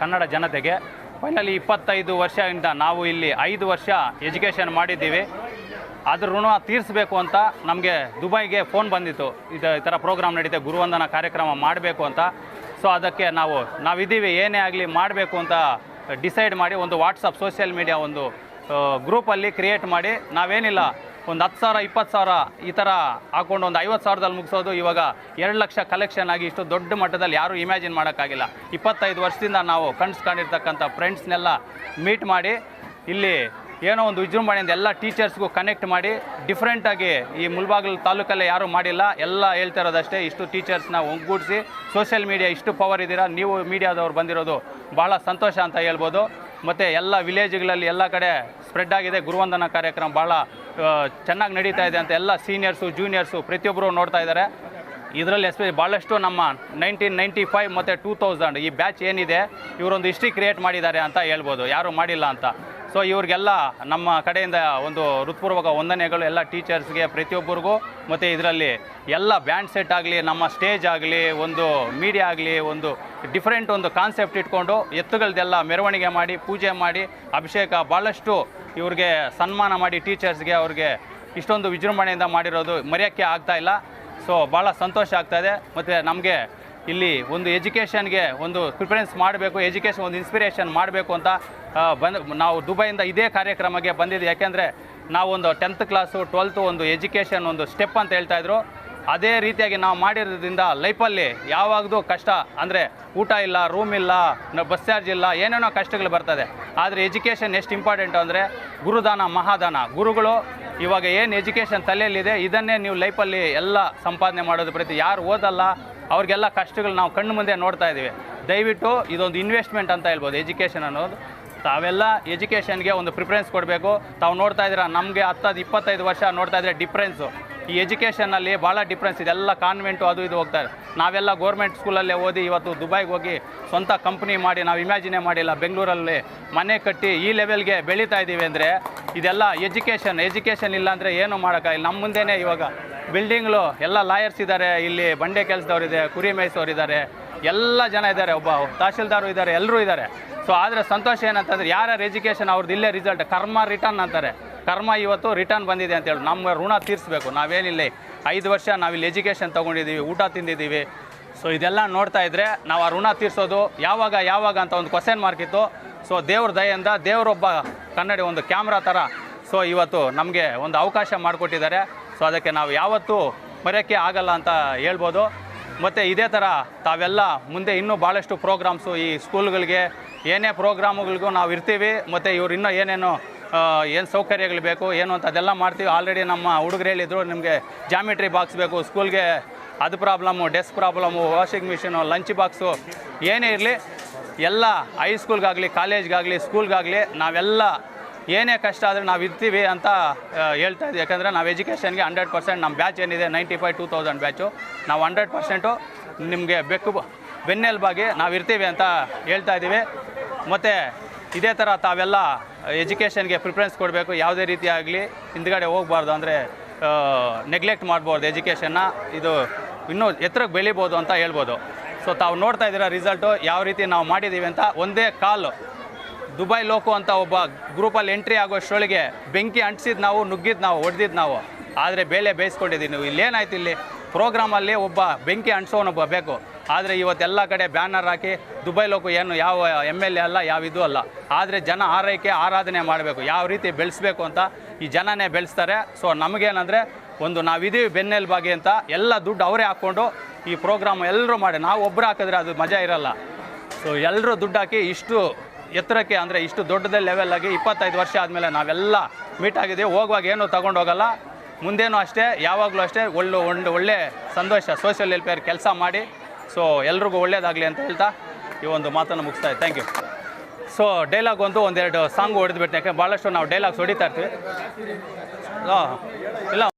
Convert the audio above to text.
ಕನ್ನಡ ಜನತೆಗೆ ಫೈನಲಿ ಇಪ್ಪತ್ತೈದು ವರ್ಷದಿಂದ ನಾವು ಇಲ್ಲಿ ಐದು ವರ್ಷ ಎಜುಕೇಷನ್ ಮಾಡಿದ್ದೀವಿ. ಅದ್ರ ಋಣ ತೀರಿಸಬೇಕು ಅಂತ ನಮಗೆ ದುಬೈಗೆ ಫೋನ್ ಬಂದಿತ್ತು. ಇದು, ಈ ಥರ ಪ್ರೋಗ್ರಾಮ್ ನಡೀತೆ, ಗುರುವಂದನ ಕಾರ್ಯಕ್ರಮ ಮಾಡಬೇಕು ಅಂತ. ಸೊ ಅದಕ್ಕೆ ನಾವು, ನಾವಿದ್ದೀವಿ, ಏನೇ ಆಗಲಿ ಮಾಡಬೇಕು ಅಂತ ಡಿಸೈಡ್ ಮಾಡಿ ಒಂದು ವಾಟ್ಸಪ್ ಸೋಷಿಯಲ್ ಮೀಡಿಯಾ ಒಂದು ಗ್ರೂಪಲ್ಲಿ ಕ್ರಿಯೇಟ್ ಮಾಡಿ ನಾವೇನಿಲ್ಲ ಒಂದು ಹತ್ತು ಸಾವಿರ, ಇಪ್ಪತ್ತು ಸಾವಿರ ಈ ಥರ ಹಾಕೊಂಡು ಒಂದು ಐವತ್ತು ಸಾವಿರದಲ್ಲಿ ಮುಗಿಸೋದು ಇವಾಗ ಎರಡು ಲಕ್ಷ ಕಲೆಕ್ಷನ್ ಆಗಿ ಇಷ್ಟು ದೊಡ್ಡ ಮಟ್ಟದಲ್ಲಿ ಯಾರೂ ಇಮ್ಯಾಜಿನ್ ಮಾಡೋಕ್ಕಾಗಿಲ್ಲ. ಇಪ್ಪತ್ತೈದು ವರ್ಷದಿಂದ ನಾವು ಕಣ್ಸ್ಕೊಂಡಿರ್ತಕ್ಕಂಥ ಫ್ರೆಂಡ್ಸ್ನೆಲ್ಲ ಮೀಟ್ ಮಾಡಿ, ಇಲ್ಲಿ ಏನೋ ಒಂದು ವಿಜೃಂಭಣೆಯಿಂದ ಎಲ್ಲ ಟೀಚರ್ಸ್ಗೂ ಕನೆಕ್ಟ್ ಮಾಡಿ ಡಿಫ್ರೆಂಟಾಗಿ ಈ ಮುಲ್ಬಾಗಿಲು ತಾಲೂಕಲ್ಲೇ ಯಾರೂ ಮಾಡಿಲ್ಲ. ಎಲ್ಲ ಹೇಳ್ತಾ ಇರೋದಷ್ಟೇ, ಇಷ್ಟು ಟೀಚರ್ಸ್ನ ಒಗ್ಗೂಡಿಸಿ ಸೋಷಿಯಲ್ ಮೀಡಿಯಾ ಇಷ್ಟು ಪವರ್ ಇದ್ದೀರಾ, ನೀವು ಮೀಡಿಯಾದವ್ರು ಬಂದಿರೋದು ಭಾಳ ಸಂತೋಷ ಅಂತ ಹೇಳ್ಬೋದು. ಮತ್ತು ಎಲ್ಲ ವಿಲೇಜ್ಗಳಲ್ಲಿ ಎಲ್ಲ ಕಡೆ ಸ್ಪ್ರೆಡ್ ಆಗಿದೆ, ಗುರುವಂದನ ಕಾರ್ಯಕ್ರಮ ಭಾಳ ಚೆನ್ನಾಗಿ ನಡೀತಾ ಇದೆ ಅಂತ ಎಲ್ಲ ಸೀನಿಯರ್ಸು, ಜೂನಿಯರ್ಸು ಪ್ರತಿಯೊಬ್ಬರು ನೋಡ್ತಾ ಇದ್ದಾರೆ. ಇದರಲ್ಲಿ ಎಸ್ಪೆಷಲಿ ಭಾಳಷ್ಟು ನಮ್ಮ ನೈನ್ಟೀನ್ ನೈಂಟಿ ಫೈವ್ ಮತ್ತು ಟೂ ತೌಸಂಡ್ ಈ ಬ್ಯಾಚ್ ಏನಿದೆ, ಇವರೊಂದು ಹಿಸ್ಟ್ರಿ ಕ್ರಿಯೇಟ್ ಮಾಡಿದ್ದಾರೆ ಅಂತ ಹೇಳ್ಬೋದು. ಯಾರೂ ಮಾಡಿಲ್ಲ ಅಂತ. ಸೊ ಇವ್ರಿಗೆಲ್ಲ ನಮ್ಮ ಕಡೆಯಿಂದ ಒಂದು ಹೃತ್ಪೂರ್ವಕ ವಂದನೆಗಳು ಎಲ್ಲ ಟೀಚರ್ಸ್ಗೆ, ಪ್ರತಿಯೊಬ್ಬರಿಗೂ. ಮತ್ತು ಇದರಲ್ಲಿ ಎಲ್ಲ ಬ್ಯಾಂಡ್ ಸೆಟ್ ಆಗಲಿ, ನಮ್ಮ ಸ್ಟೇಜ್ ಆಗಲಿ, ಒಂದು ಮೀಡಿಯಾ ಆಗಲಿ, ಒಂದು ಡಿಫ್ರೆಂಟ್ ಒಂದು ಕಾನ್ಸೆಪ್ಟ್ ಇಟ್ಕೊಂಡು ಎತ್ತುಗಳದೆಲ್ಲ ಮೆರವಣಿಗೆ ಮಾಡಿ, ಪೂಜೆ ಮಾಡಿ, ಅಭಿಷೇಕ ಭಾಳಷ್ಟು ಇವ್ರಿಗೆ ಸನ್ಮಾನ ಮಾಡಿ ಟೀಚರ್ಸ್ಗೆ ಅವ್ರಿಗೆ ಇಷ್ಟೊಂದು ವಿಜೃಂಭಣೆಯಿಂದ ಮಾಡಿರೋದು ಮರೆಯೋಕ್ಕೆ ಆಗ್ತಾಯಿಲ್ಲ ಸೊ ಭಾಳ ಸಂತೋಷ ಆಗ್ತಾಯಿದೆ ಮತ್ತು ನಮಗೆ ಇಲ್ಲಿ ಒಂದು ಎಜುಕೇಷನ್ಗೆ ಒಂದು ಪ್ರಿಫರೆನ್ಸ್ ಮಾಡಬೇಕು, ಎಜುಕೇಷನ್ ಒಂದು ಇನ್ಸ್ಪಿರೇಷನ್ ಮಾಡಬೇಕು ಅಂತ ಬಂದು, ನಾವು ದುಬೈಯಿಂದ ಇದೇ ಕಾರ್ಯಕ್ರಮಕ್ಕೆ ಬಂದಿದ್ದು ಯಾಕೆಂದರೆ ನಾವೊಂದು ಟೆಂತ್ ಕ್ಲಾಸು, ಟ್ವೆಲ್ತು ಒಂದು ಎಜುಕೇಷನ್ ಒಂದು ಸ್ಟೆಪ್ ಅಂತ ಹೇಳ್ತಾ ಇದ್ರು. ಅದೇ ರೀತಿಯಾಗಿ ನಾವು ಮಾಡಿರೋದ್ರಿಂದ ಲೈಫಲ್ಲಿ ಯಾವಾಗಲೂ ಕಷ್ಟ, ಅಂದರೆ ಊಟ ಇಲ್ಲ ರೂಮ್ ಇಲ್ಲ ಬಸ್ ಚಾರ್ಜ್ ಇಲ್ಲ, ಏನೇನೋ ಕಷ್ಟಗಳು ಬರ್ತದೆ. ಆದರೆ ಎಜುಕೇಷನ್ ಎಷ್ಟು ಇಂಪಾರ್ಟೆಂಟು ಅಂದರೆ ಗುರುದಾನ, ಮಹಾದಾನ. ಗುರುಗಳು ಇವಾಗ ಏನು ಎಜುಕೇಷನ್ ತಲೆಯಲ್ಲಿದೆ, ಇದನ್ನೇ ನೀವು ಲೈಫಲ್ಲಿ ಎಲ್ಲ ಸಂಪಾದನೆ ಮಾಡೋದು ಪ್ರತಿ, ಯಾರು ಓದಲ್ಲ, ಅವ್ರಿಗೆಲ್ಲ ಕಷ್ಟಗಳು ನಾವು ಕಣ್ಣು ಮುಂದೆ ನೋಡ್ತಾ ಇದ್ದೀವಿ. ದಯವಿಟ್ಟು ಇದೊಂದು ಇನ್ವೆಸ್ಟ್ಮೆಂಟ್ ಅಂತ ಹೇಳ್ಬೋದು ಎಜುಕೇಷನ್ ಅನ್ನೋದು. ತಾವೆಲ್ಲ ಎಜುಕೇಷನ್ಗೆ ಒಂದು ಪ್ರಿಫರೆನ್ಸ್ ಕೊಡಬೇಕು. ತಾವು ನೋಡ್ತಾ ಇದ್ದೀರಾ, ನಮಗೆ ಹತ್ತದು ಇಪ್ಪತ್ತೈದು ವರ್ಷ ನೋಡ್ತಾ ಇದ್ರೆ ಡಿಫ್ರೆನ್ಸು ಈ ಎಜುಕೇಷನಲ್ಲಿ ಭಾಳ ಡಿಫ್ರೆನ್ಸ್ ಇದೆ. ಎಲ್ಲ ಕಾನ್ವೆಂಟು ಅದು ಇದು ಹೋಗ್ತಾರೆ. ನಾವೆಲ್ಲ ಗೌರ್ಮೆಂಟ್ ಸ್ಕೂಲಲ್ಲೇ ಓದಿ ಇವತ್ತು ದುಬೈಗೆ ಹೋಗಿ ಸ್ವಂತ ಕಂಪ್ನಿ ಮಾಡಿ ನಾವು ಇಮ್ಯಾಜಿನೇ ಮಾಡಿಲ್ಲ. ಬೆಂಗಳೂರಲ್ಲಿ ಮನೆ ಕಟ್ಟಿ ಈ ಲೆವೆಲ್ಗೆ ಬೆಳೀತಾ ಇದ್ದೀವಿ ಅಂದರೆ ಇದೆಲ್ಲ ಎಜುಕೇಷನ್ ಎಜುಕೇಷನ್ ಇಲ್ಲ ಅಂದರೆ ಏನು ಮಾಡೋಕ್ಕಾಗಿಲ್ಲ. ನಮ್ಮ ಮುಂದೆನೇ ಇವಾಗ ಬಿಲ್ಡಿಂಗ್ಲು ಎಲ್ಲ ಲಾಯರ್ಸ್ ಇದ್ದಾರೆ ಇಲ್ಲಿ ಬಂಡೆ ಕೆಲಸದವ್ರಿದೆ, ಕುರಿ ಮೇಯಿಸೋರಿದ್ದಾರೆ. ಎಲ್ಲ ಜನ ಇದ್ದಾರೆ. ಒಬ್ಬ ತಹಶೀಲ್ದಾರು ಇದ್ದಾರೆ. ಎಲ್ಲರೂ ಇದ್ದಾರೆ. ಸೊ ಆದರೆ ಸಂತೋಷ ಏನಂತಂದ್ರೆ ಯಾರ್ಯಾರು ಎಜುಕೇಷನ್ ಅವ್ರದ್ದು ಇಲ್ಲೇ ರಿಸಲ್ಟ್ ಕರ್ಮ ರಿಟರ್ನ್ ಅಂತಾರೆ. ಕರ್ಮ ಇವತ್ತು ರಿಟರ್ನ್ ಬಂದಿದೆ ಅಂತ ಹೇಳಿ ನಮ್ಮ ಋಣ ತೀರಿಸ್ಬೇಕು. ನಾವೇನಿಲ್ಲ ಐದು ವರ್ಷ ನಾವಿಲ್ಲಿ ಎಜುಕೇಷನ್ ತೊಗೊಂಡಿದ್ದೀವಿ, ಊಟ ತಿಂದಿದ್ದೀವಿ. ಸೊ ಇದೆಲ್ಲ ನೋಡ್ತಾ ಇದ್ದರೆ ನಾವು ಆ ಋಣ ತೀರಿಸೋದು ಯಾವಾಗ ಯಾವಾಗ ಅಂತ ಒಂದು ಕ್ವಶನ್ ಮಾರ್ಕ್ ಇತ್ತು. ಸೊ ದೇವ್ರ ದಯೆಯಿಂದ ದೇವರೊಬ್ಬ ಕನ್ನಡಿ ಒಂದು ಕ್ಯಾಮ್ರಾ ಥರ ಸೊ ಇವತ್ತು ನಮಗೆ ಒಂದು ಅವಕಾಶ ಮಾಡಿಕೊಟ್ಟಿದ್ದಾರೆ. ಸೊ ಅದಕ್ಕೆ ನಾವು ಯಾವತ್ತೂ ಮರೆಯೋಕ್ಕೆ ಆಗಲ್ಲ ಅಂತ ಹೇಳ್ಬೋದು. ಮತ್ತು ಇದೇ ಥರ ತಾವೆಲ್ಲ ಮುಂದೆ ಇನ್ನೂ ಭಾಳಷ್ಟು ಪ್ರೋಗ್ರಾಮ್ಸು ಈ ಸ್ಕೂಲ್ಗಳಿಗೆ ಏನೇ ಪ್ರೋಗ್ರಾಮ್ಗಳಿಗೂ ನಾವು ಇರ್ತೀವಿ ಮತ್ತು ಇವ್ರು ಇನ್ನೂ ಏನೇನು ಏನು ಸೌಕರ್ಯಗಳು ಬೇಕು, ಏನು ಅಂತ ಅದೆಲ್ಲ ಮಾಡ್ತೀವಿ. ಆಲ್ರೆಡಿ ನಮ್ಮ ಹುಡುಗರು ಹೇಳಿದ್ರು, ನಿಮಗೆ ಜಾಮಿಟ್ರಿ ಬಾಕ್ಸ್ ಬೇಕು ಸ್ಕೂಲ್ಗೆ ಅದು problem desk problem washing machine lunch box ಏನೇ ಇರಲಿ, ಎಲ್ಲ ಹೈಸ್ಕೂಲ್ಗಾಗಲಿ ಕಾಲೇಜ್ಗಾಗಲಿ ಸ್ಕೂಲ್ಗಾಗಲಿ ನಾವೆಲ್ಲ ಏನೇ ಕಷ್ಟ ಆದರೆ ನಾವು ಇರ್ತೀವಿ ಅಂತ ಹೇಳ್ತಾ ಇದ್ದೀವಿ ಯಾಕಂದರೆ ನಾವು ಎಜುಕೇಷನ್ಗೆ ಹಂಡ್ರೆಡ್ ಪರ್ಸೆಂಟ್ ನಮ್ಮ ಬ್ಯಾಚ್ ಏನಿದೆ ninety five two thousand batch ನಾವು ಹಂಡ್ರೆಡ್ ಪರ್ಸೆಂಟು ನಿಮಗೆ ಬೆಕ್ಕು, ಬೆನ್ನೆಲುಬಾಗಿ ನಾವು ಇರ್ತೀವಿ ಅಂತ ಹೇಳ್ತಾ ಇದ್ದೀವಿ. ಮತ್ತು ಇದೇ ಥರ ತಾವೆಲ್ಲ ಎಜುಕೇಷನ್ಗೆ ಪ್ರಿಫರೆನ್ಸ್ ಕೊಡಬೇಕು. ಯಾವುದೇ ರೀತಿ ಆಗಲಿ ಹಿಂದ್ಗಡೆ ಹೋಗಬಾರ್ದು ಅಂದರೆ ನೆಗ್ಲೆಕ್ಟ್ ಮಾಡ್ಬೋದು ಎಜುಕೇಷನ್ನ. ಇದು ಇನ್ನೂ ಎತ್ತರಕ್ಕೆ ಬೆಳಿಬೋದು ಅಂತ ಹೇಳ್ಬೋದು. ಸೊ ತಾವು ನೋಡ್ತಾ ಇದ್ದೀರಾ ರಿಸಲ್ಟು ಯಾವ ರೀತಿ ನಾವು ಮಾಡಿದ್ದೀವಿ ಅಂತ. ಒಂದೇ ಕಾಲು ದುಬೈ ಲೋಕು ಅಂತ ಒಬ್ಬ ಗ್ರೂಪಲ್ಲಿ ಎಂಟ್ರಿ ಆಗೋಷ್ಟರೊಳಗೆ ಬೆಂಕಿ ಅಂಟಿಸಿದ್ದು ನಾವು ನುಗ್ಗಿದ್ದು ನಾವು ಹೊಡೆದಿದ್ದು ನಾವು. ಆದರೆ ಬೇಲೆ ಬೇಯಿಸ್ಕೊಂಡಿದ್ದೀವಿ ನೀವು. ಇಲ್ಲೇನಾಯ್ತು ಇಲ್ಲಿ? ಪ್ರೋಗ್ರಾಮಲ್ಲಿ ಒಬ್ಬ ಬೆಂಕಿ ಅಂಟಿಸೋನೊಬ್ಬ ಬೇಕು. ಆದರೆ ಇವತ್ತೆಲ್ಲ ಕಡೆ ಬ್ಯಾನರ್ ಹಾಕಿ ದುಬೈ ಲೋಕು ಏನು ಯಾವ ಎಂ ಎಲ್ ಎ ಅಲ್ಲ, ಯಾವ ಇದು ಅಲ್ಲ. ಆದರೆ ಜನ ಆರೈಕೆ, ಆರಾಧನೆ ಮಾಡಬೇಕು. ಯಾವ ರೀತಿ ಬೆಳೆಸಬೇಕು ಅಂತ ಈ ಜನನೇ ಬೆಳೆಸ್ತಾರೆ. ಸೊ ನಮಗೇನಂದರೆ ಒಂದು ನಾವಿದ್ದೀವಿ ಬೆನ್ನೆಲುಬಾಗಿ ಅಂತ ಎಲ್ಲ ದುಡ್ಡು ಅವರೇ ಹಾಕ್ಕೊಂಡು ಈ ಪ್ರೋಗ್ರಾಮ್ ಎಲ್ಲರೂ ಮಾಡಿ. ನಾವು ಒಬ್ಬರು ಹಾಕಿದ್ರೆ ಅದು ಮಜಾ ಇರಲ್ಲ. ಸೊ ಎಲ್ಲರೂ ದುಡ್ಡು ಹಾಕಿ ಇಷ್ಟು ಎತ್ತರಕ್ಕೆ ಅಂದರೆ ಇಷ್ಟು ದೊಡ್ಡದ ಲೆವೆಲ್ ಆಗಿ ಇಪ್ಪತ್ತೈದು ವರ್ಷ ಆದಮೇಲೆ ನಾವೆಲ್ಲ ಮೀಟ್ ಆಗಿದ್ದೀವಿ. ಹೋಗುವಾಗ ಏನು ತೊಗೊಂಡೋಗಲ್ಲ ಮುಂದೇನೂ ಅಷ್ಟೇ, ಯಾವಾಗಲೂ ಅಷ್ಟೇ, ಒಳ್ಳೆ ಒಂದು ಒಳ್ಳೆ ಸಂತೋಷ ಸೋಷಿಯಲ್ ವೆಲ್ಫೇರ್ ಕೆಲಸ ಮಾಡಿ. ಸೊ ಎಲ್ರಿಗೂ ಒಳ್ಳೇದಾಗಲಿ ಅಂತ ಹೇಳ್ತಾ ಈ ಒಂದು ಮಾತನ್ನು ಮುಗಿಸ್ತಾ ಥ್ಯಾಂಕ್ ಯು ಸೊ ಡೈಲಾಗ್ ಒಂದು ಒಂದೆರಡು ಸಾಂಗ್ ಹೊಡೆದ್ಬಿಟ್ಟು ಯಾಕೆ ಭಾಳಷ್ಟು ನಾವು ಡೈಲಾಗ್ಸ್ ಹೊಡಿತಾ ಇರ್ತೀವಿ. ಹಾಂ ಇಲ್ಲ.